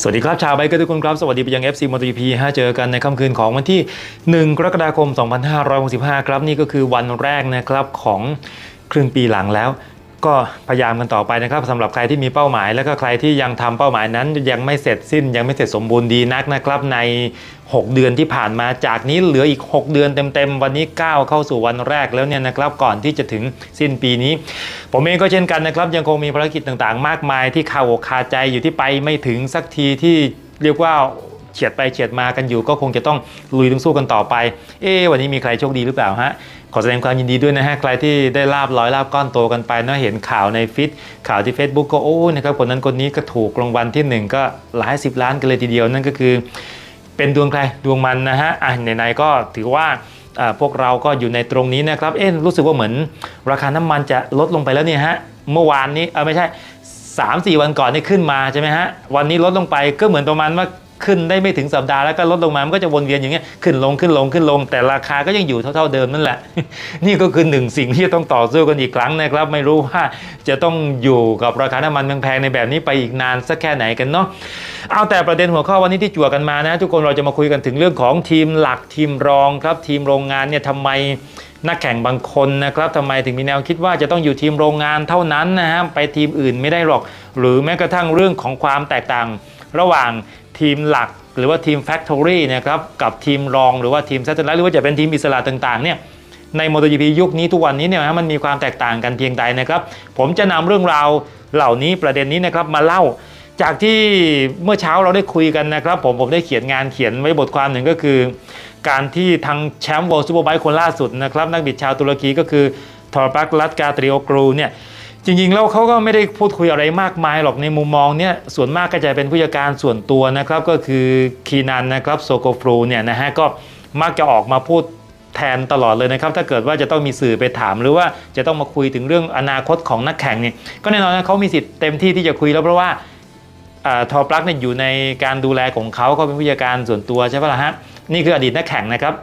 สวัสดีครับชาวไบเกอร์ทุกคนครับ สวัสดีไปยัง FC MotoGP ฮะเจอกันในค่ำคืนของวันที่ 1 กรกฎาคม 2565 ครับ นี่ก็คือวันแรกนะครับของครึ่งปีหลังแล้ว ก็พยายามกันต่อไปนะครับสำหรับใครที่มีเป้าหมาย แล้วก็ใครที่ยังทำเป้าหมายนั้น ยังไม่เสร็จสิ้น ยังไม่เสร็จสมบูรณ์ดีนักนะครับใน 6 เดือนที่ผ่านมาจากนี้เหลืออีก 6 เดือนเต็มๆ วันนี้ก้าวเข้าสู่วันแรกแล้วเนี่ยนะครับก่อนที่จะถึงสิ้นปีนี้ ผมเองก็เช่นกันนะครับ ยังคงมีภารกิจต่างๆ มากมายที่คาอกคาใจอยู่ที่ไปไม่ถึงสักทีที่เรียกว่าเฉียดไปเฉียดมากันอยู่ ก็คงจะต้องลุยต้องสู้กันต่อไป เอ๊วันนี้มีใครโชคดีหรือเปล่าฮะ ขอแสดงความยินดีด้วยนะฮะใครที่ได้ลาบร้อยลาบก้อนโตกันไปเนาะเห็นข่าวในฟิตข่าวที่ Facebook ก็โอ้นะครับคนนั้นคนนี้ก็ถูกรางวัลที่หนึ่งก็หลายสิบล้านกันเลยทีเดียวนั่นก็คือ เป็นดวงใครดวงมันนะฮะอะไหนๆก็ถือว่าพวกเราก็อยู่ในตรงนี้นะครับเอ๊ะรู้สึกว่าเหมือน ราคาน้ำมันจะลดลงไปแล้วเนี่ยฮะเมื่อวานนี้เออไม่ใช่3 4 วันก่อนนี่ขึ้นมาใช่ไหมฮะวันนี้ลดลงไปก็เหมือนประมาณว่า ขึ้นได้ไม่ถึงสัปดาห์แล้วก็ลดลงมา มันก็จะวนเวียนอย่างเงี้ยขึ้นลงขึ้นลงขึ้นลง แต่ราคาก็ยังอยู่เท่า ๆเดิมนั่นแหละ นี่ก็คือหนึ่งสิ่งที่ต้องต่อสู้กันอีกครั้งนะครับ ไม่รู้ว่าจะต้องอยู่กับราคาน้ำมันแพงๆในแบบนี้ไปอีกนานสักแค่ไหนกันเนาะเอาแต่ประเด็นหัวข้อวันนี้ที่จั่วกันมานะ ทุกคนเราจะมาคุยกันถึงเรื่องของทีมหลักทีมรองครับ ทีมโรงงานเนี่ยทำไมนักแข่งบางคนนะครับทำไมถึงมีแนวคิดว่าจะต้องอยู่ทีมโรงงานเท่านั้นนะฮะไปทีมอื่นไม่ได้หรอก หรือแม้กระทั่งเรื่องของความแตกต่างระหว่าง ทีมหลัก หรือว่าทีม Factory นะครับกับทีมรองหรือว่าทีม Satellite หรือว่าจะเป็นทีมอิสระต่างๆเนี่ยใน MotoGP ยุคนี้ทุกวันนี้เนี่ยนะมันมีความแตกต่างกันเพียงใดนะครับ ผมจะนำเรื่องราวเหล่านี้ประเด็นนี้นะครับมาเล่า จากที่เมื่อเช้าเราได้คุยกันนะครับ ผมผมได้เขียนงานเขียนไว้บทความหนึ่งก็คือ การที่ทางแชมป์ World Superbike คนล่าสุดนะครับนักบิดชาวตุรกีก็คือทอร์ปักลัดกาตริโอกรูเนี่ย จริงๆแล้วเขาก็ไม่ได้พูดคุยอะไรมากมายหรอกในมุมมองเนี่ยส่วนมากก็จะเป็นผู้จัดการส่วนตัวนะครับ ก็คือคีนันนะครับโซโกฟรูเนี่ยนะฮะก็มักจะออกมาพูดแทนตลอดเลยนะครับ ถ้าเกิดว่าจะต้องมีสื่อไปถาม หรือว่าจะต้องมาคุยถึงเรื่องอนาคตของนักแข่งเนี่ยก็แน่นอนนะเขามีสิทธิ์เต็มที่ที่จะคุยแล้วเพราะว่าอทอปลักเนี่ยอยู่ในการดูแลของเขาเขาเป็นผู้จัดการส่วนตัวใช่ปะล่ะฮะนี่คืออดีตนักแข่งนะครับ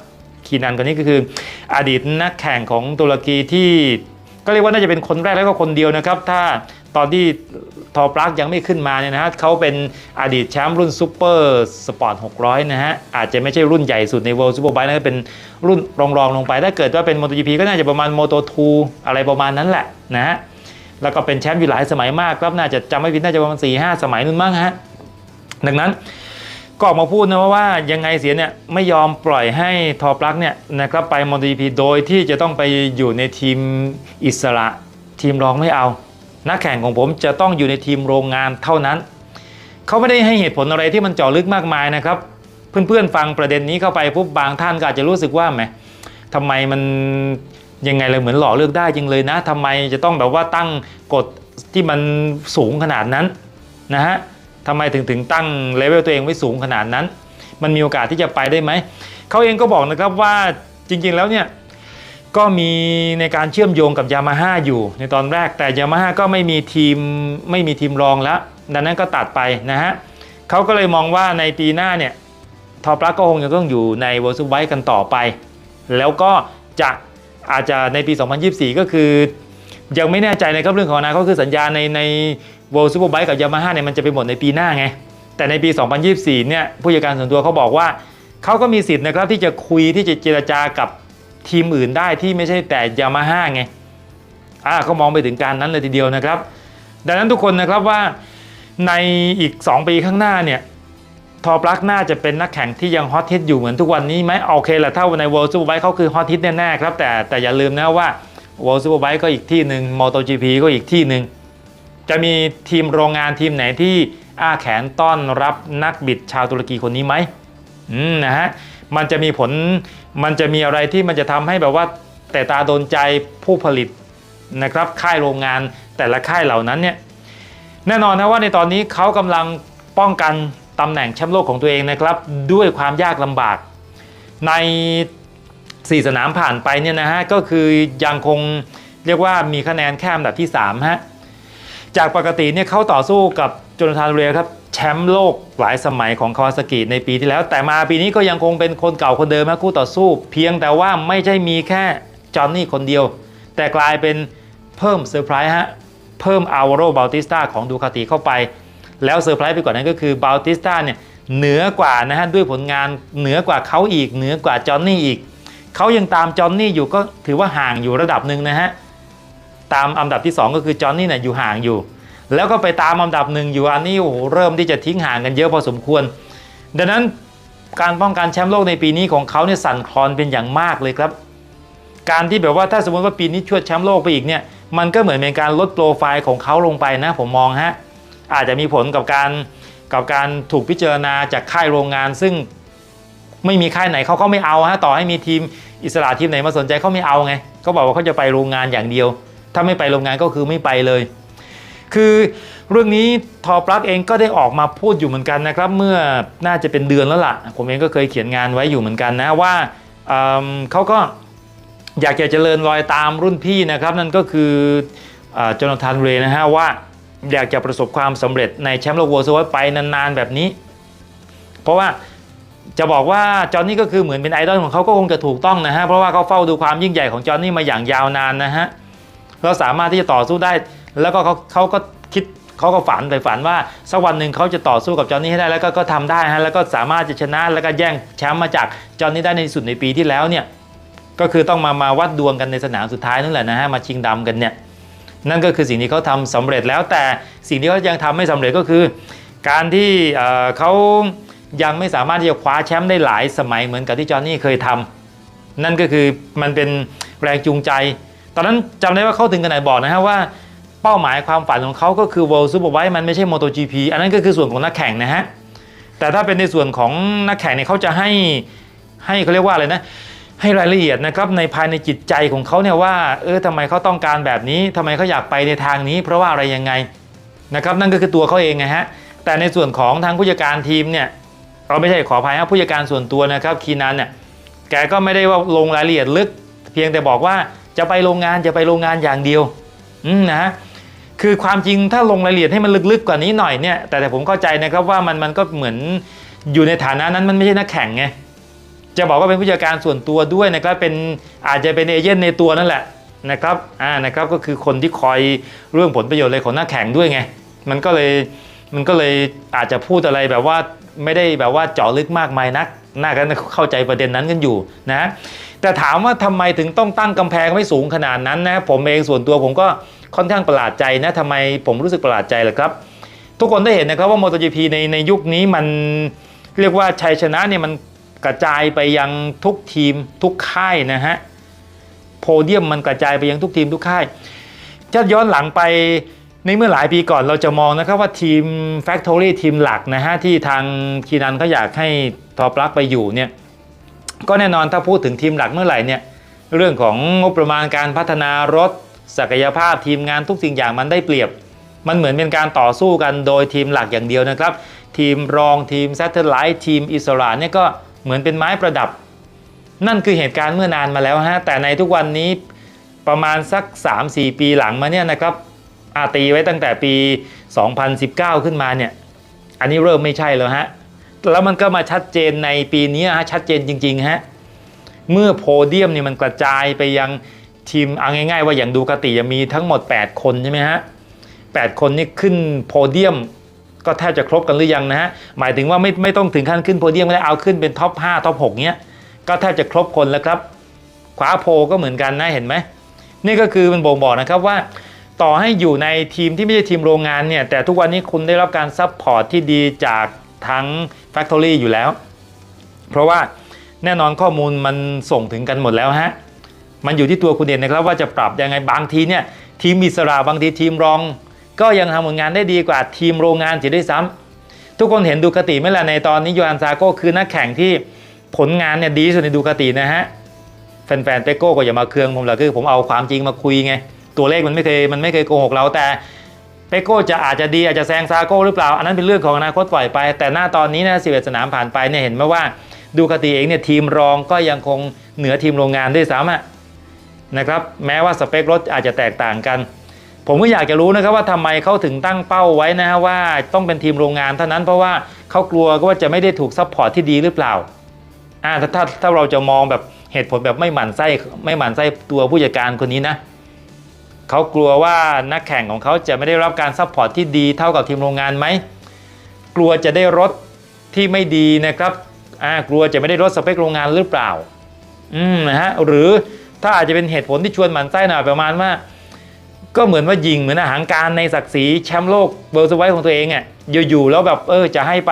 คีนันคนนี้ก็คืออดีตนักแข่งของตุรกีที่ ก็เรียกว่าน่าจะเป็นคนแรกแล้วก็คนเดียวนะครับ ถ้าตอนที่ทอปลักยังไม่ขึ้นมาเนี่ยนะฮะเขาเป็นอดีตแชมป์รุ่นซูเปอร์สปอร์ต600 นะฮะ อาจจะไม่ใช่รุ่นใหญ่สุดใน World Superbike นะเป็นรุ่นรองๆลงไป ถ้าเกิดว่าเป็น MotoGP ก็น่าจะประมาณ Moto2 อะไรประมาณนั้นแหละนะฮะ แล้วก็เป็นแชมป์อยู่หลายสมัยมากครับน่าจะจำไม่ผิดน่าจะประมาณ4-5 สมัยนู่นมั้งฮะดังนั้น ก็ออกมาพูดนะว่ายังไงเสียเนี่ยไม่ยอมปล่อยให้ทอปลักเนี่ยนะครับไป MotoGP โดยที่จะต้องไปอยู่ในทีมอิสระ ทีมรองไม่เอา นักแข่งของผมจะต้องอยู่ในทีมโรงงานเท่านั้น เขาไม่ได้ให้เหตุผลอะไรที่มันเจาะลึกมากมายนะครับ เพื่อนๆฟังประเด็นนี้เข้าไปปุ๊บบางท่านก็อาจจะรู้สึกว่าแหมทำไมมันยังไงเลยเหมือนหล่อเลือกได้จริงเลยนะทำไมจะต้องแบบว่าตั้งกฎที่มันสูงขนาดนั้นนะฮะ ทำไมถึงถึงตั้งเลเวลตัวเองไว้สูงขนาดนั้น มันมีโอกาสที่จะไปได้ไหม เขาเองก็บอกนะครับว่าจริงๆแล้วเนี่ยก็มีในการเชื่อมโยงกับยามาฮ่าอยู่ในตอนแรกแต่ยามาฮ่าก็ไม่มีทีมไม่มีทีมรองแล้ว ดังนั้นก็ตัดไปนะฮะเขาก็เลยมองว่าในปีหน้าเนี่ยทอปลักก็คงจะต้องอยู่ใน World Superbike กันต่อไป แล้วก็จะอาจจะในปี 2024 ก็คือ ยังไม่แน่ใจนะครับเรื่องของอนาคตคือสัญญาในใน World Superbike กับ Yamaha เนี่ยมันจะไปหมดในปีหน้าไง แต่ในปี 2024 เนี่ยผู้จัดการส่วนตัวเขาบอกว่าเขาก็มีสิทธิ์นะครับที่จะคุยที่จะเจรจากับทีมอื่นได้ที่ไม่ใช่แต่ Yamaha ไงอ่าเขามองไปถึงการนั้นเลยทีเดียวนะครับ ดังนั้นทุกคนนะครับว่าในอีก 2 ปีข้างหน้าเนี่ยทอปลักน่าจะเป็นนักแข่งที่ยังฮอตฮิตอยู่เหมือนทุกวันนี้ไหมโอเคแหละถ้าใน World Superbike เขาคือฮอตฮิตแน่ๆครับแต่แต่อย่าลืมนะว่า World Superbike ก็อีกที่หนึ่ง MotoGP ก็อีกที่หนึ่งจะมีทีมโรงงานทีมไหนที่อ้าแขนต้อนรับนักบิดชาวตุรกีคนนี้ไหมอืมนะฮะมันจะมีผลมันจะมีอะไรที่มันจะทำให้แบบว่าแต่ตาโดนใจผู้ผลิตนะครับค่ายโรงงานแต่ละค่ายเหล่านั้นเนี่ยแน่นอนนะว่าในตอนนี้เขากำลังป้องกันตำแหน่งแชมป์โลกของตัวเองนะครับ ด้วยความยากลำบาก ใน 4 สนามผ่านไปเนี่ยนะฮะก็คือยังคงเรียกว่ามีคะแนนแค่อันดับที่3ฮะจากปกติเนี่ยเขาต่อสู้กับโจนาธานเรียครับแชมป์โลกหลายสมัยของคาวาซากิในปีที่แล้ว แต่มาปีนี้ก็ยังคงเป็นคนเก่าคนเดิมนะคู่ต่อสู้ เพียงแต่ว่าไม่ใช่มีแค่จอห์นนี่คนเดียว แต่กลายเป็นเพิ่มเซอร์ไพรส์ฮะเพิ่มอาวโรบาติสตาของดูคาติเข้าไป แล้วเซอร์ไพรส์ไปกว่านั้นก็คือบาติสตาเนี่ยเหนือกว่านะฮะด้วยผลงานเหนือกว่าเขาอีกเหนือกว่าจอห์นนี่อีก เขายังตามจอห์นนี่อยู่ก็ถือว่าห่างอยู่ระดับหนึ่งนะฮะตามอันดับที่ 2 ก็คือจอห์นนี่เนี่ยอยู่ห่างอยู่ แล้วก็ไปตามอันดับหนึ่งอยู่อันนี้โอ้โหเริ่มที่จะทิ้งห่างกันเยอะพอสมควร ดังนั้นการป้องกันแชมป์โลกในปีนี้ของเขาเนี่ยสั่นคลอนเป็นอย่างมากเลยครับ การที่แบบว่าถ้าสมมติว่าปีนี้ชวดแชมป์โลกไปอีกเนี่ยมันก็เหมือนเป็นการลดโปรไฟล์ของเขาลงไปนะผมมองฮะอาจจะมีผลกับการกับการถูกพิจารณาจากค่ายโรงงาน ซึ่งไม่มีค่ายไหนเขาก็ไม่เอาฮะต่อให้มีทีม อิสระทีมไหนมาสนใจเขาไม่เอาไงเขาบอกว่าเขาจะไปโรงงานอย่างเดียว ถ้าไม่ไปโรงงานก็คือไม่ไปเลย คือเรื่องนี้ทอปลักเองก็ได้ออกมาพูดอยู่เหมือนกันนะครับ เมื่อน่าจะเป็นเดือนแล้วล่ะ ผมเองก็เคยเขียนงานไว้อยู่เหมือนกันนะว่าเเขาก็อยากจะเจริญรอยตามรุ่นพี่นะครับ นั่นก็คือโจนาธานเรย์นะฮะว่าอยากจะประสบความสำเร็จในแชมป์โลกเวิลด์ซไปนานๆแบบนี้ เพราะว่า จะบอกว่าจอห์นนี่ก็คือเหมือนเป็นไอดอลของเขาก็คงจะถูกต้องนะฮะเพราะว่าเขาเฝ้าดูความยิ่งใหญ่ของจอห์นนี่มาอย่างยาวนานนะฮะเราสามารถที่จะต่อสู้ได้ แล้วก็เขาเขาก็คิดเขาก็ฝันไปฝันว่าสักวันหนึ่งเขาจะต่อสู้กับจอห์นนี่ให้ได้แล้วก็ก็ทำได้ฮะแล้วก็สามารถจะชนะแล้วก็แย่งแชมป์มาจากจอห์นนี่ได้ในที่สุดในปีที่แล้วเนี่ยก็คือต้องมามาวัดดวงกันในสนามสุดท้ายนั่นแหละนะฮะมาชิงดำกันเนี่ยนั่นก็คือสิ่งที่เขาทำสำเร็จแล้วแต่สิ่งที่เขายังทำไม่สำเร็จก็คือ การที่เขา ยังไม่สามารถที่จะคว้าแชมป์ได้หลายสมัยเหมือนกับที่จอห์นนี่เคยทำนั่นก็คือมันเป็นแรงจูงใจ ตอนนั้นจำได้ว่าเขาถึงกันไหนบอกนะฮะว่าเป้าหมายความฝันของเขาก็คือ World Superbike มันไม่ใช่ MotoGP อันนั้นก็คือส่วนของนักแข่งนะฮะ แต่ถ้าเป็นในส่วนของนักแข่งเนี่ยเขาจะให้ให้เขาเรียกว่าอะไรนะให้รายละเอียดนะครับในภายในจิตใจของเขาเนี่ยว่าเออทำไมเขาต้องการแบบนี้ทำไมเขาอยากไปในทางนี้ เพราะว่าอะไรยังไงนะครับนั่นก็คือตัวเขาเองไงฮะแต่ในส่วนของทางผู้จัดการทีมเนี่ย เราไม่ใช่ขออภัยครับผู้จัดการส่วนตัวนะครับคีนันเนี่ยแกก็ไม่ได้ว่าลงรายละเอียดลึก เพียงแต่บอกว่าจะไปโรงงานจะไปโรงงานอย่างเดียวอืมนะฮะคือความจริงถ้าลงรายละเอียดให้มันลึกๆกว่านี้หน่อยเนี่ยแต่แต่ผมเข้าใจนะครับว่ามันมันก็เหมือนอยู่ในฐานะนั้นมันไม่ใช่นักแข่งไงจะบอกว่าเป็นผู้จัดการส่วนตัวด้วยนะครับเป็นอาจจะเป็นเอเจนต์ในตัวนั่นแหละนะครับอ่านะครับก็คือคนที่คอยเรื่องผลประโยชน์อะไรของนักแข่งด้วยไง มันก็เลย มันก็เลยอาจจะพูดอะไรแบบว่าไม่ได้แบบว่าเจาะลึกมากมายนักน่ากันเข้าใจประเด็นนั้นกันอยู่นะแต่ถามว่าทำไมถึงต้องตั้งกำแพงไว้สูงขนาดนั้นนะผมเองส่วนตัวผมก็ค่อนข้างประหลาดใจนะทำไมผมรู้สึกประหลาดใจล่ะครับ ทุกคนได้เห็นนะครับว่า MotoGP ในในยุคนี้มันเรียกว่าชัยชนะเนี่ยมันกระจายไปยังทุกทีมทุกค่ายนะฮะโพเดียมมันกระจายไปยังทุกทีมทุกค่ายจะย้อนหลังไป ในเมื่อหลายปีก่อนเราจะมองนะครับว่าทีม Factory ทีมหลักนะฮะที่ทางคีนันเขาอยากให้ทอปลักไปอยู่เนี่ยก็แน่นอนถ้าพูดถึงทีมหลักเมื่อไหร่เนี่ยเรื่องของงบประมาณการพัฒนารถ ศักยภาพทีมงานทุกสิ่งอย่างมันได้เปรียบ มันเหมือนเป็นการต่อสู้กันโดยทีมหลักอย่างเดียวนะครับ ทีมรองทีมแซตเทอร์ไลท์ทีมอิสระเนี่ยก็เหมือนเป็นไม้ประดับ นั่นคือเหตุการณ์เมื่อนานมาแล้วฮะแต่ในทุกวันนี้ประมาณสัก 3-4 ปีหลังมาเนี่ยนะครับ ตีไว้ตั้งแต่ปี 2019 ขึ้นมาเนี่ยอันนี้เริ่มไม่ใช่แล้วฮะแล้วมันก็มาชัดเจนในปีนี้ฮะชัดเจนจริงๆฮะเมื่อโพเดียมเนี่ยมันกระจายไปยังทีมเอาง่าย ๆ ว่าอย่างดูกติจะมีทั้งหมด 8 คนใช่ไหมฮะ8คนนี่ขึ้นโพเดียมก็แทบจะครบกันหรือยังนะฮะหมายถึงว่าไม่ไม่ต้องถึงขั้นขึ้นโพเดียมไม่ได้เอาขึ้นเป็นท็อป5ท็อป6เนี้ยก็แทบจะครบคนแล้วครับขวาโพก็เหมือนกันนะเห็นไหมนี่ก็คือมันบ่งบอกนะครับว่า ต่อให้อยู่ในทีมที่ไม่ใช่ทีมโรงงานเนี่ย แต่ทุกวันนี้คุณได้รับการซัพพอร์ตที่ดีจากทั้ง Factory อยู่แล้ว เพราะว่าแน่นอนข้อมูลมันส่งถึงกันหมดแล้วฮะ มันอยู่ที่ตัวคุณเองนะครับว่าจะปรับยังไงบางทีเนี่ยทีมอิสระบางทีทีมรอง ก็ยังทำผลงานได้ดีกว่าทีมโรงงานเสีด้วยซ้ำทุกคนเห็นดูคติไหมล่ะในตอนนี้โยอันซาโก้คือนักแข่งที่ผลงานเนี่ยดีสุดในดูคตินะฮะแฟนๆเปโก้ก็อย่ามาเคืองผมหรอกคือผมเอาความจริงมาคุยไง ตัวเลขมันไม่เคยมันไม่เคยโกหกเราแต่เปโก้จะอาจจะดีอาจจะแซงซาโก้หรือเปล่า อันนั้นเป็นเรื่องของอนาคตปล่อยไป แต่หน้าตอนนี้นะสิบเอ็ดสนามผ่านไปเนี่ยเห็นไหมว่าดูคติเองเนี่ยทีมรองก็ยังคงเหนือทีมโรงงานด้วยซ้ำอะนะครับแม้ว่าสเปครถอาจจะแตกต่างกัน ผมก็อยากจะรู้นะครับว่าทำไมเขาถึงตั้งเป้าไว้นะฮะว่าต้องเป็นทีมโรงงานเท่านั้นเพราะว่าเขากลัวก็ว่าจะไม่ได้ถูกซัพพอร์ตที่ดีหรือเปล่าอ่าถ้าถ้าเราจะมองแบบเหตุผลแบบไม่หมั่นไส้ไม่หมั่นไส้ตัวผู้จัดการคนนี้นะ เขากลัวว่านักแข่งของเขาจะไม่ได้รับการซัพพอร์ตที่ดีเท่ากับทีมโรงงานไหมกลัวจะได้รถที่ไม่ดีนะครับกลัวจะไม่ได้รถสเปคโรงงานหรือเปล่าอืมนะฮะหรือถ้าอาจจะเป็นเหตุผลที่ชวนหมันไส้หน่อยประมาณว่า ก็เหมือนว่ายิงเหมือนอาหารการในศักดิ์ศรีแชมป์โลกเบอร์สไวของตัวเองอะอยู่ๆแล้วแบบเออจะให้ไป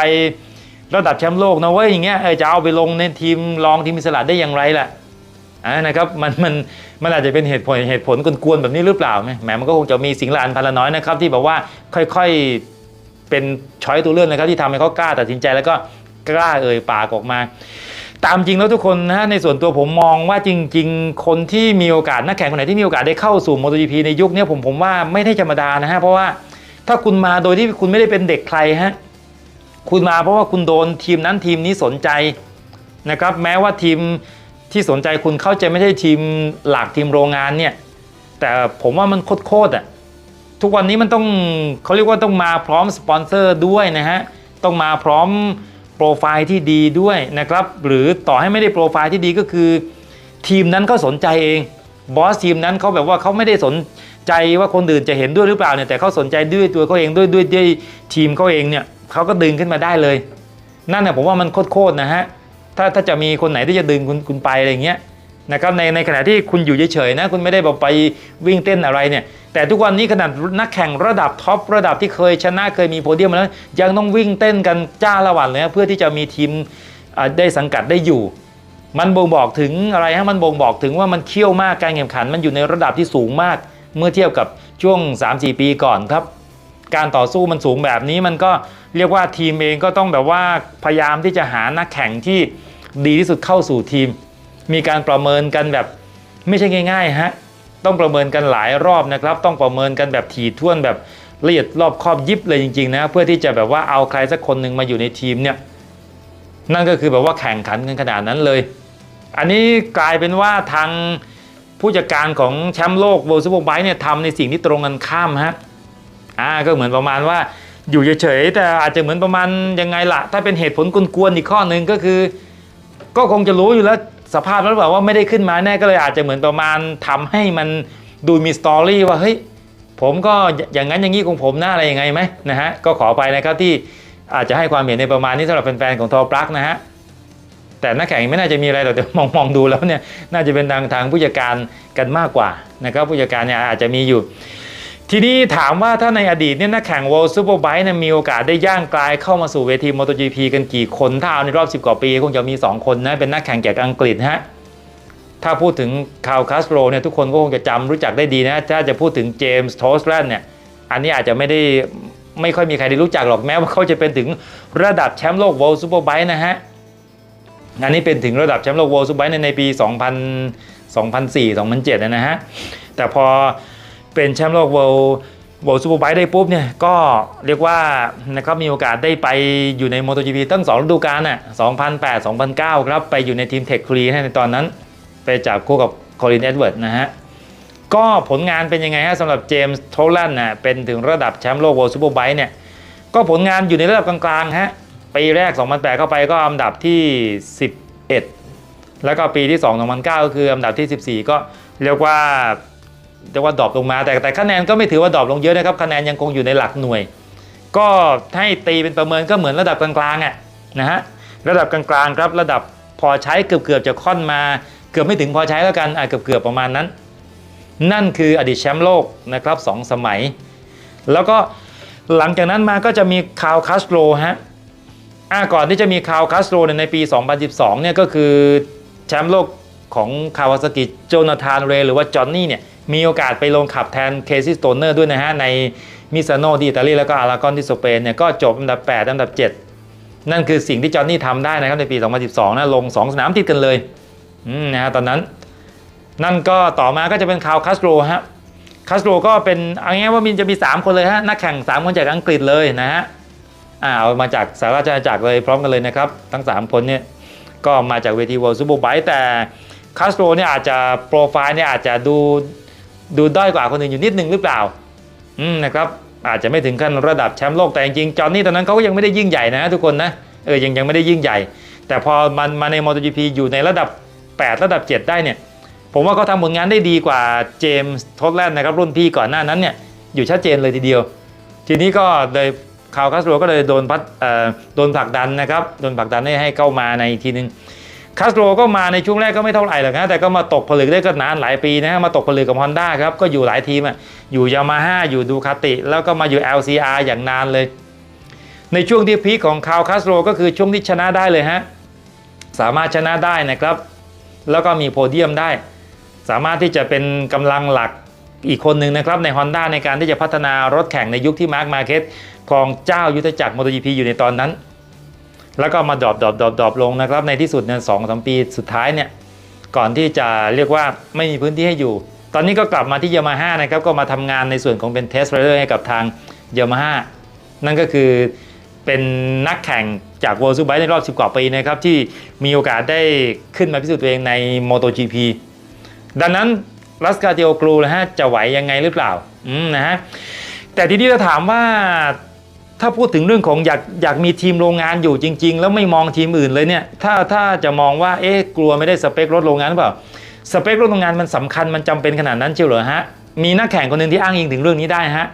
ระดับแชมป์โลกนะเว้ยอย่างเงี้ยเออจะเอาไปลงในทีมรองทีมอิสระได้อย่างไรล่ะ อ่านะครับมันมันมันอาจจะเป็นเหตุผลเหตุผลกวนๆแบบนี้หรือเปล่าไหมแหมมันก็คงจะมีสิงหละนพันละน้อยนะครับที่แบบว่าค่อยๆเป็นช้อยตัวเลือกนะครับที่ทำให้เขากล้าตัดสินใจแล้วก็กล้าเอ่ยปากออกมา ตามจริงแล้วทุกคนนะฮะในส่วนตัวผมมองว่าจริง ๆ คนที่มีโอกาสนักแข่งคนไหนที่มีโอกาสได้เข้าสู่ MotoGP ในยุคนี้ผมผมว่าไม่ได้ธรรมดานะฮะเพราะว่าถ้าคุณมาโดยที่คุณไม่ได้เป็นเด็กใครฮะคุณมาเพราะว่าคุณโดนทีมนั้นทีมนี้สนใจนะครับแม้ว่าทีม ที่สนใจคุณเข้าใจไม่ใช่ทีมหลักทีมโรงงานเนี่ย แต่ผมว่ามันโคตรๆอะทุกวันนี้มันต้องเขาเรียกว่าต้องมาพร้อมสปอนเซอร์ด้วยนะฮะ ต้องมาพร้อมโปรไฟล์ที่ดีด้วยนะครับ หรือต่อให้ไม่ได้โปรไฟล์ที่ดีก็คือ ทีมนั้นเขาสนใจเองบอสทีมนั้นเขาแบบว่าเขาไม่ได้สนใจว่าคนอื่นจะเห็นด้วยหรือเปล่าเนี่ยแต่เขาสนใจด้วยตัวเขาเองด้วยด้วยด้วยทีมเขาเองเนี่ยเขาก็ดึงขึ้นมาได้เลย นั่นน่ะผมว่ามันโคตรๆนะฮะ ถ้าถ้าจะมีคนไหนที่จะดึงคุณคุณไปอะไรเงี้ยนะครับในในขณะที่คุณอยู่เฉยๆนะคุณไม่ได้แบบไปวิ่งเต้นอะไรเนี่ย แต่ทุกวันนี้ขนาดนักแข่งระดับท็อประดับที่เคยชนะเคยมีโพเดียมมาแล้วยังต้องวิ่งเต้นกันจ้าละวันเลยนะเพื่อที่จะมีทีมได้สังกัดได้อยู่ มันบ่งบอกถึงอะไรฮะมันบ่งบอกถึงว่ามันเคี่ยวมากการแข่งขัน มันอยู่ในระดับที่สูงมาก เมื่อเทียบกับช่วง 3-4 ปีก่อนครับ การต่อสู้มันสูงแบบนี้มันก็เรียกว่าทีมเองก็ต้องแบบว่าพยายามที่จะหานักแข่งที่ ดีที่สุดเข้าสู่ทีม มีการประเมินกันแบบไม่ใช่ง่ายๆฮะต้องประเมินกันหลายรอบนะครับ ต้องประเมินกันแบบถี่ถ้วนแบบละเอียดรอบคอบยิบเลยจริงๆนะเพื่อที่จะแบบว่าเอาใครสักคนหนึ่งมาอยู่ในทีมเนี่ยนั่นก็คือแบบว่าแข่งขันกันขนาดนั้นเลย อันนี้กลายเป็นว่าทางผู้จัดการของแชมป์โลก World Superbike เนี่ยทำในสิ่งที่ตรงกันข้ามฮะอ่าก็เหมือนประมาณว่าอยู่เฉยๆแต่อาจจะเหมือนประมาณยังไงล่ะ ถ้าเป็นเหตุผลกวนๆอีกข้อหนึ่งก็คือ ก็คงจะรู้อยู่แล้วสภาพแล้วหรือเปล่าว่าไม่ได้ขึ้นมาแน่ก็เลยอาจจะเหมือนประมาณทำให้มันดูมีสตอรี่ว่าเฮ้ยผมก็อย่างนั้นอย่างนี้ของผมนะอะไรยังไงไหมนะฮะก็ขอไปนะครับที่อาจจะให้ความเห็นในประมาณนี้สำหรับแฟนๆของทอปลักนะฮะแต่นักแข่งไม่น่าจะมีอะไรหรอกแต่มองมองดูแล้วเนี่ยน่าจะเป็นทางทางผู้จัดการกันมากกว่านะครับผู้จัดการเนี่ยอาจจะมีอยู่ ทีนี้ถามว่าถ้าในอดีตเนี่ยนักแข่ง World Superbike เนี่ยมีโอกาสได้ย่างกลายเข้ามาสู่เวที MotoGP กันกี่คนถ้าเอาในรอบ 10 กว่าปี คงจะมี 2 คนนะ เป็นนักแข่งจากอังกฤษฮะ ถ้าพูดถึงคาร์ลคาสโรเนี่ยทุกคนก็คงจะจำรู้จักได้ดีนะ ถ้าจะพูดถึงเจมส์โทสแลนด์เนี่ยอันนี้อาจจะไม่ได้ไม่ค่อยมีใครได้รู้จักหรอกแม้ว่าเขาจะเป็นถึงระดับแชมป์โลก World Superbike นะฮะอันนี้เป็นถึงระดับแชมป์โลก World Superbike ในในปี 2000 2004 2007นะฮะแต่พอ เป็นแชมป์โลก World World Superbike ได้ปุ๊บเนี่ยก็เรียกว่านะครับมีโอกาสได้ไปอยู่ใน MotoGP ตั้ง2ฤดูกาลน่ะ2008 2009 ครับ ไปอยู่ในทีม Tech 3ในตอนนั้น ไปจับคู่กับ Colin Edwards นะฮะก็ผลงานเป็นยังไงฮะสำหรับเจมส์โทลันน่ะเป็นถึงระดับแชมป์โลก World Superbike เนี่ยก็ผลงานอยู่ในระดับกลางๆฮะปีแรก 2008 เข้าไปก็อันดับที่ 11 แล้วก็ปีที่ 2 2009 ก็คืออันดับที่ 14 ก็เรียกว่า เรียกว่าดรอปลงมาแต่แต่คะแนนก็ไม่ถือว่าดรอปลงเยอะนะครับคะแนนยังคงอยู่ในหลักหน่วย ก็ให้ตีเป็นประเมินก็เหมือนระดับกลางๆอะนะฮะระดับกลางๆครับระดับพอใช้เกือบๆจะค่อนมา เกือบไม่ถึงพอใช้แล้วกันอะเกือบๆประมาณนั้น นั่นคืออดีตแชมป์โลกนะครับสองสมัย แล้วก็หลังจากนั้นมาก็จะมีคาร์ลคาสโตรฮะอ่าก่อนที่จะมีคาร์ลคาสโตรเนี่ยในปี 2012เนี่ยก็คือแชมป์โลกของคาวาซากิโจนาธานเรหรือว่าจอห์นนี่เนี่ย มีโอกาสไปลงขับแทนเคซี่สโตเนอร์ด้วยนะฮะในมิซานโนที่อิตาลีแล้วก็อารากอนที่สเปนเนี่ยก็จบอันดับ 8 อันดับ 7 นั่นคือสิ่งที่จอห์นนี่ทำได้นะครับในปี 2012 นะลง 2 สนามติดกันเลยนะฮะตอนนั้น นั่นก็ต่อมาก็จะเป็นคาร์ลคาสโตรฮะคาสโตรก็เป็นเอาง่ายว่ามีจะมี 3 คนเลยฮะนักแข่ง 3 คนจากอังกฤษเลยนะฮะอ่าเอามาจากสหราชอาณาจักรเลยพร้อมกันเลยนะครับ ทั้ง 3 คนเนี่ยก็มาจากเวที World Superbike แต่คาสโตรเนี่ยอาจจะโปรไฟล์เนี่ยอาจจะดู ดูด้อยกว่าคนอื่นอยู่นิดนึงหรือเปล่าอืมนะครับอาจจะไม่ถึงขั้นระดับแชมป์โลกแต่จริงๆจอห์นนี่ตอนนั้นเขาก็ยังไม่ได้ยิ่งใหญ่นะทุกคนนะเออยังยังไม่ได้ยิ่งใหญ่ แต่พอมันมาใน MotoGP อยู่ในระดับ 8 ระดับ 7 ได้เนี่ยผมว่าเขาทำผลงานได้ดีกว่าเจมส์โทสแลนด์นะครับรุ่นพี่ก่อนหน้านั้นเนี่ยอยู่ชัดเจนเลยทีเดียว ทีนี้ก็เลยคาร์ลคาสโรก็เลยโดนพัดเอ่อโดนผลักดันนะครับโดนผลักดันให้ให้เข้ามาในอีกทีนึง คาสโตรก็มาในช่วงแรกก็ไม่เท่าไหร่หรอกนะแต่ก็มาตกผลึกได้ก็นานหลายปีนะมาตกผลึกกับฮอนด้าครับก็อยู่หลายทีมอะอยู่ยามาฮ่าอยู่ดูคาติ แล้วก็มาอยู่ LCR อย่างนานเลย ในช่วงที่พีคของคาร์ลคาสโตรก็คือช่วงที่ชนะได้เลยฮะสามารถชนะได้นะครับ แล้วก็มีโพเดียมได้ สามารถที่จะเป็นกำลังหลักอีกคนหนึ่งนะครับใน Honda ในการที่จะพัฒนารถแข่งในยุคที่มาร์คมาเก็ตครองเจ้ายุทธจักร MotoGP อยู่ในตอนนั้น แล้วก็มาดรอปดรอปดรอปดรอปลงนะครับ ในที่สุดเนี่ยสองสามปีสุดท้ายเนี่ยก่อนที่จะเรียกว่าไม่มีพื้นที่ให้อยู่ ตอนนี้ก็กลับมาที่ยามาฮ่านะครับก็มาทำงานในส่วนของเป็นเทสเ r อร์ให้กับทางยามาฮ่านั่นก็คือเป็นนักแข่งจาก World Superbike ในรอบ 10 กว่าปีนะครับที่มีโอกาสได้ขึ้นมาพิสูจน์ตัวเองใน MotoGP ดังนั้นรัสกาเตียวกรูนะฮะจะไหวยังไงหรือเปล่าอืมนะฮะแต่ทีนี้เราถามว่า ถ้าพูดถึงเรื่องของอยากอยากมีทีมโรงงานอยู่จริง ๆ แล้วไม่มองทีมอื่นเลยเนี่ยถ้าถ้าจะมองว่าเอ๊ะกลัวไม่ได้สเปครถโรงงานหรือเปล่าสเปครถโรงงานมันสำคัญมันจำเป็นขนาดนั้นเชียวเหรอฮะ มีนักแข่งคนหนึ่งที่อ้างอิงถึงเรื่องนี้ได้ฮะ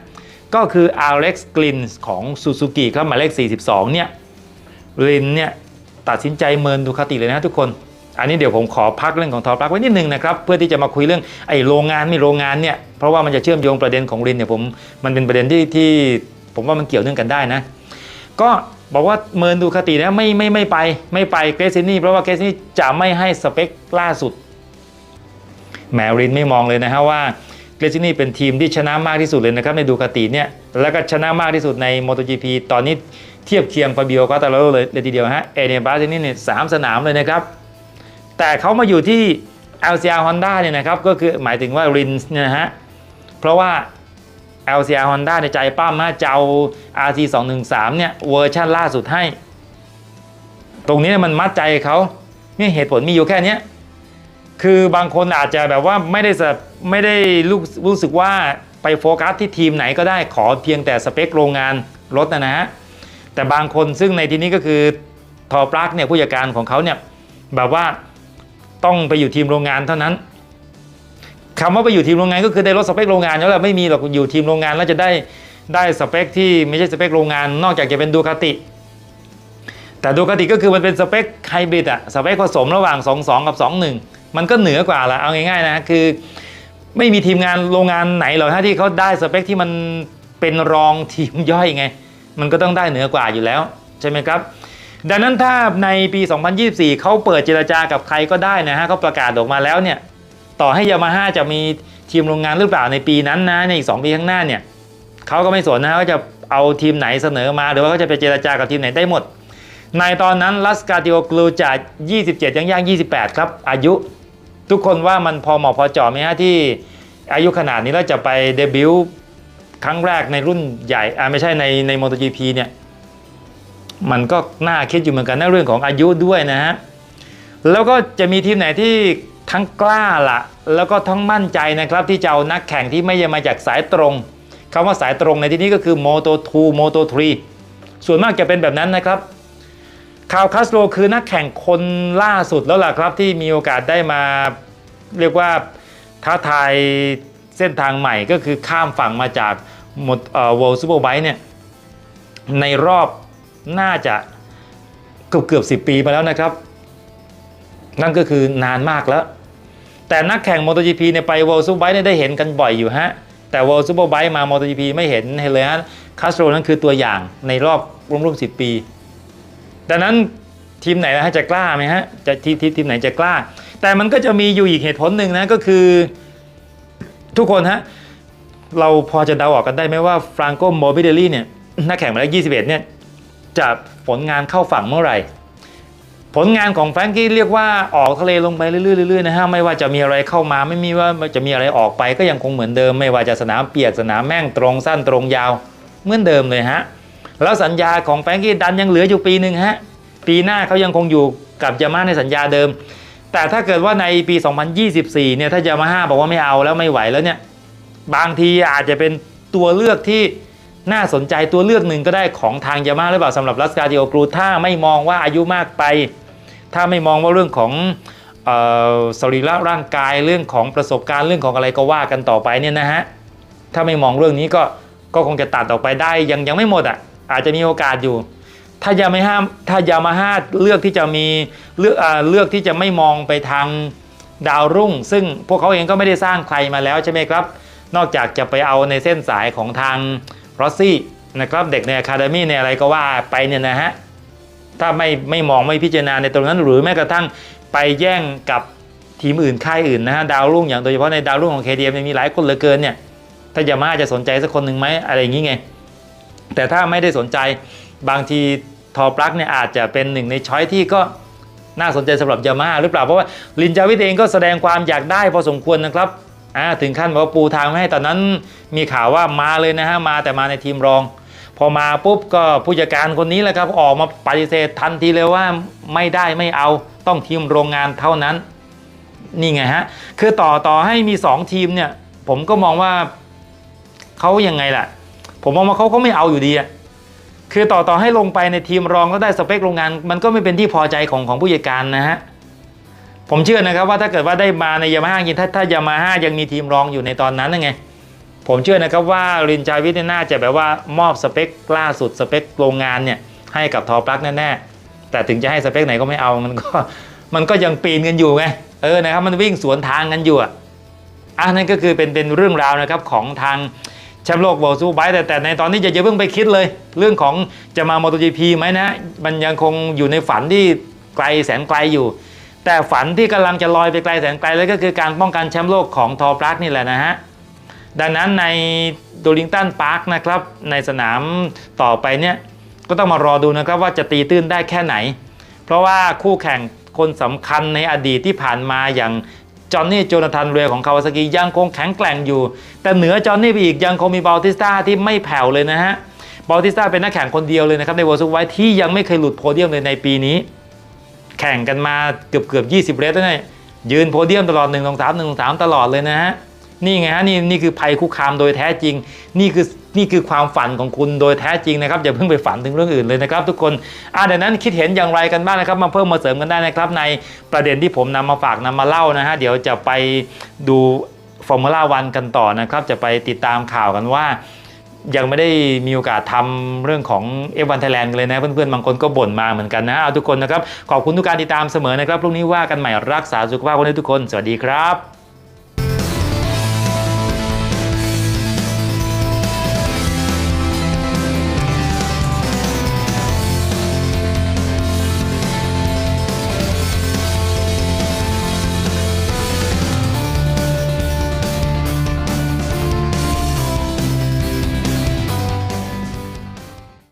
ก็คือ Alex Glynn ของ Suzuki ครับหมายเลข 42 เนี่ยลินเนี่ยตัดสินใจเมินดูคาติเลยนะทุกคน อันนี้เดี๋ยวผมขอพักเรื่องของทอปลักไว้นิดนึงนะครับเพื่อที่จะมาคุยเรื่องไอ้โรงงานไม่โรงงานเนี่ยเพราะว่ามันจะเชื่อมโยงประเด็นของลินเนี่ยผมมันเป็นประเด็นที่ที่ ผมว่ามันเกี่ยวเนื่องกันได้นะ ก็บอกว่าเมินดูคาตินะไม่ไม่ไม่ไปไม่ไปเกรซินี่เพราะว่าเกรซินี่จะไม่ให้สเปคล่าสุดแมรินไม่มองเลยนะฮะว่าเกรซินี่เป็นทีมที่ชนะมากที่สุดเลยนะครับในดูคาติเนี่ยแล้วก็ชนะมากที่สุดใน MotoGP ตอนนี้เทียบเคียงฟาบิโอก็ตาโรเลยเลยทีเดียวฮะเอเนบาซินี่เนี่ยสามสนามเลยนะครับ แต่เขามาอยู่ที่ LCR Honda เนี่ยนะครับก็คือหมายถึงว่ารินเนี่ยนะฮะเพราะว่า LCR Honda ในใจป้ามฮะจะเอา RC 2 1 3เนี่ยเวอร์ชันล่าสุดให้ ตรงนี้มันมัดใจเขาเนี่ยเหตุผลมีอยู่แค่นี้คือบางคนอาจจะแบบว่าไม่ได้ไม่ได้รู้รู้สึกว่าไปโฟกัสที่ทีมไหนก็ได้ขอเพียงแต่สเปคโรงงานรถนะนะฮะแต่บางคนซึ่งในที่นี้ก็คือทอปลักเนี่ยผู้จัดการของเขาเนี่ยแบบว่าต้องไปอยู่ทีมโรงงานเท่านั้น คำว่าไปอยู่ทีมโรงงานก็คือได้รถสเปคโรงงานแล้วแหละไม่มีหรอกอยู่ทีมโรงงานแล้วจะได้ได้สเปคที่ไม่ใช่สเปคโรงงาน นอกจากจะเป็นดูคาติ แต่ดูคาติก็คือมันเป็นสเปคไฮบริดอะสเปคผสมระหว่าง 2 2 กับ 2 1 มันก็เหนือกว่าละเอาง่ายๆนะคือไม่มีทีมงานโรงงานไหนหรอกถ้าที่เขาได้สเปคที่มันเป็นรองทีมย่อยไง มันก็ต้องได้เหนือกว่าอยู่แล้ว ใช่ไหมครับ ดังนั้นถ้าในปี 2024 เขาเปิดเจรจากับใครก็ได้นะฮะเขาประกาศออกมาแล้วเนี่ย ต่อให้ยามาฮ่าจะมีทีมโรงงานหรือเปล่าในปีนั้นนะในอีก 2 ปีข้างหน้าเนี่ยเขาก็ไม่สนนะว่าจะเอาทีมไหนเสนอมา หรือว่าเขาจะไปเจรจากับทีมไหนได้หมด ในตอนนั้นลัสกาติโอกลูจะ27 ยังย่าง 28 ครับ อายุทุกคนว่ามันพอเหมาะพอเจาะไหมฮะที่อายุขนาดนี้แล้วจะไปเดบิวต์ครั้งแรกในรุ่นใหญ่อ่าไม่ใช่ในใน MotoGP เนี่ยมันก็น่าคิดอยู่เหมือนกันในเรื่องของอายุด้วยนะฮะแล้วก็จะมีทีมไหนที่ ทั้งกล้าละแล้วก็ทั้งมั่นใจนะครับที่จะเอานักแข่งที่ไม่ได้มาจากสายตรงคำว่าสายตรงในที่นี้ก็คือ Moto 2 Moto 3ส่วนมากจะเป็นแบบนั้นนะครับคาร์คาสโตรคือนักแข่งคนล่าสุดแล้วล่ะครับที่มีโอกาสได้มาเรียกว่าท้าทายเส้นทางใหม่ก็คือข้ามฝั่งมาจากหมดเอ่อ World Superbike เนี่ยในรอบน่าจะเกือบเกือบสิปีมาแล้วนะครับ นั่นก็คือนานมากแล้ว แต่นักแข่ง MotoGP เนี่ยไป World Superbike เนี่ยได้เห็นกันบ่อยอยู่ฮะ แต่ World Superbike มา MotoGP ไม่เห็นเลยฮะคาสโตรนั้นคือตัวอย่างในรอบร่วมๆ10ปี ดังนั้นทีมไหนนะฮะจะกล้าไหมฮะจะทีทีทีมไหนจะกล้า แต่มันก็จะมีอยู่อีกเหตุผลหนึ่งนะก็คือ ทุกคนฮะเราพอจะเดาออกกันได้ไหมว่าฟรานโกโมบิเดลี่เนี่ยนักแข่งหมายเลข21เนี่ยจะผลงานเข้าฝั่งเมื่อไหร่ ผลงานของแฟรงกี้เรียกว่าออกทะเลลงไปเรื่อยๆนะฮะไม่ว่าจะมีอะไรเข้ามาไม่มีว่าจะมีอะไรออกไปก็ยังคงเหมือนเดิม ไม่ว่าจะสนามเปียกสนามแม่งตรงสั้นตรงยาวเหมือนเดิมเลยฮะแล้วสัญญาของแฟรงกี้ดันยังเหลืออยู่ปีหนึ่งฮะปีหน้าเขายังคงอยู่กับยามาในสัญญาเดิม แต่ถ้าเกิดว่าในปี 2024 เนี่ยถ้ายามาฮ่าบอกว่าไม่เอาแล้วไม่ไหวแล้วเนี่ยบางทีอาจจะเป็นตัวเลือกที่น่าสนใจตัวเลือกหนึ่งก็ได้ของทางยามาหรือเปล่าสำหรับรัสกาดิโอกรูถ้าไม่มองว่าอายุมากไป ถ้าไม่มองว่าเรื่องของออสรีระร่างกายเรื่องของประสบการณ์เรื่องของอะไรก็ว่ากันต่อไปเนี่ยนะฮะถ้าไม่มองเรื่องนี้ก็ก็คงจะตัดออกไปได้ยังยังไม่หมดอะอาจจะมีโอกาสอยู่ ถ้ายามาฮ่าถ้ายามาฮ่าเลือกที่จะมีเลือกอ่าเลือกที่จะไม่มองไปทางดาวรุ่ง ซึ่งพวกเขาเองก็ไม่ได้สร้างใครมาแล้วใช่ไหมครับ นอกจากจะไปเอาในเส้นสายของทางรอสซี่นะครับเด็กในอะคาเดมี่ในอะไรก็ว่าไปเนี่ยนะฮะ ถ้าไม่ไม่มองไม่พิจารณาในตรงนั้น หรือแม้กระทั่งไปแย่งกับทีมอื่นค่ายอื่นนะฮะดาวรุ่งอย่างโดยเฉพาะในดาวรุ่งของ KTM เนี่ยมีหลายคนเหลือเกินเนี่ยถ้ายามาจะสนใจสักคนหนึ่งไหมอะไรอย่างงี้ไง แต่ถ้าไม่ได้สนใจบางทีทอปลักเนี่ยอาจจะเป็นหนึ่งในช้อยที่ก็น่าสนใจสำหรับยามาหรือเปล่าเพราะว่าลินจาวิทเองก็แสดงความอยากได้พอสมควรนะครับถึงขั้นบอกว่าปูทางม่ให้ตอนนั้นมีข่าวว่ามาเลยนะฮะมาแต่มาในทีมรอง พอมาปุ๊บก็ผู้จัดการคนนี้แหละครับออกมาปฏิเสธทันทีเลยว่าไม่ได้ไม่เอาต้องทีมโรงงานเท่านั้น นี่ไงฮะ คือต่อต่อให้มี 2 ทีมเนี่ย ผมก็มองว่าเขายังไงล่ะ ผมมองว่าเขาก็ไม่เอาอยู่ดีอะคือต่อต่อให้ลงไปในทีมรองแล้วได้สเปคโรงงาน มันก็ไม่เป็นที่พอใจของของผู้จัดการนะฮะผมเชื่อนะครับว่าถ้าเกิดว่าได้มาในยามาฮ่าจริงถ้าถ้ายามาฮ่ายังมีทีมรองอยู่ในตอนนั้นนะไง ผมเชื่อนะครับว่ารินจาวิทน่าจะแบบว่ามอบสเปคล่าสุดสเปคโรงงานเนี่ยให้กับทอปลักแน่ๆแต่ถึงจะให้สเปคไหนก็ไม่เอามันก็มันก็ยังปีนกันอยู่ไงเออนะครับมันวิ่งสวนทางกันอยู่อะอะนั่นก็คือเป็นเป็นเรื่องราวนะครับของทางแชมป์โลก World Superbike แต่แต่ในตอนนี้อย่าอย่าเพิ่งไปคิดเลย เรื่องของจะมา MotoGP ไหมนะ มันยังคงอยู่ในฝันที่ไกลแสนไกลอยู่ แต่ฝันที่กำลังจะลอยไปไกลแสนไกลเลยก็คือการป้องกันแชมป์โลกของทอปลักนี่แหละนะฮะ ดังนั้นในโดลิงตันพาร์คนะครับในสนามต่อไปเนี่ยก็ต้องมารอดูนะครับว่าจะตีตื้นได้แค่ไหน เพราะว่าคู่แข่งคนสำคัญในอดีตที่ผ่านมาอย่างจอห์นนี่โจนาธานเรือของคาวาซากิยังคงแข็งแกร่งอยู่ แต่เหนือจอห์นนี่ไปอีกยังคงมีบาลติสตาที่ไม่แผ่วเลยนะฮะบาลติสตาเป็นนักแข่งคนเดียวเลยนะครับในวอลซุกไวที่ยังไม่เคยหลุดโพเดียมเลยในปีนี้ แข่งกันมาเกือบเกือบ20 เรสแล้วเนี่ยยืนโพเดียมตลอด1 2 3 1 3ตลอดเลยนะฮะ นี่ไงฮะนี่นี่คือภัยคุกคามโดยแท้จริง นี่คือนี่คือความฝันของคุณโดยแท้จริงนะครับอย่าเพิ่งไปฝันถึงเรื่องอื่นเลยนะครับ ทุกคนอ่าดังนั้นคิดเห็นอย่างไรกันบ้างนะครับ มาเพิ่มมาเสริมกันได้นะครับ ในประเด็นที่ผมนำมาฝากนำมาเล่านะฮะเดี๋ยวจะไปดูฟอร์มูล่าวันกันต่อนะครับ จะไปติดตามข่าวกันว่ายังไม่ได้มีโอกาสทำเรื่องของ F1 Thailand กันเลยนะ เพื่อนๆ บางคนก็บ่นมาเหมือนกันนะเอาทุกคนนะครับ ขอบคุณทุกการติดตามเสมอนะครับพรุ่งนี้ว่ากันใหม่รักษาสุขภาพคนให้ทุกคน สวัสดีครับ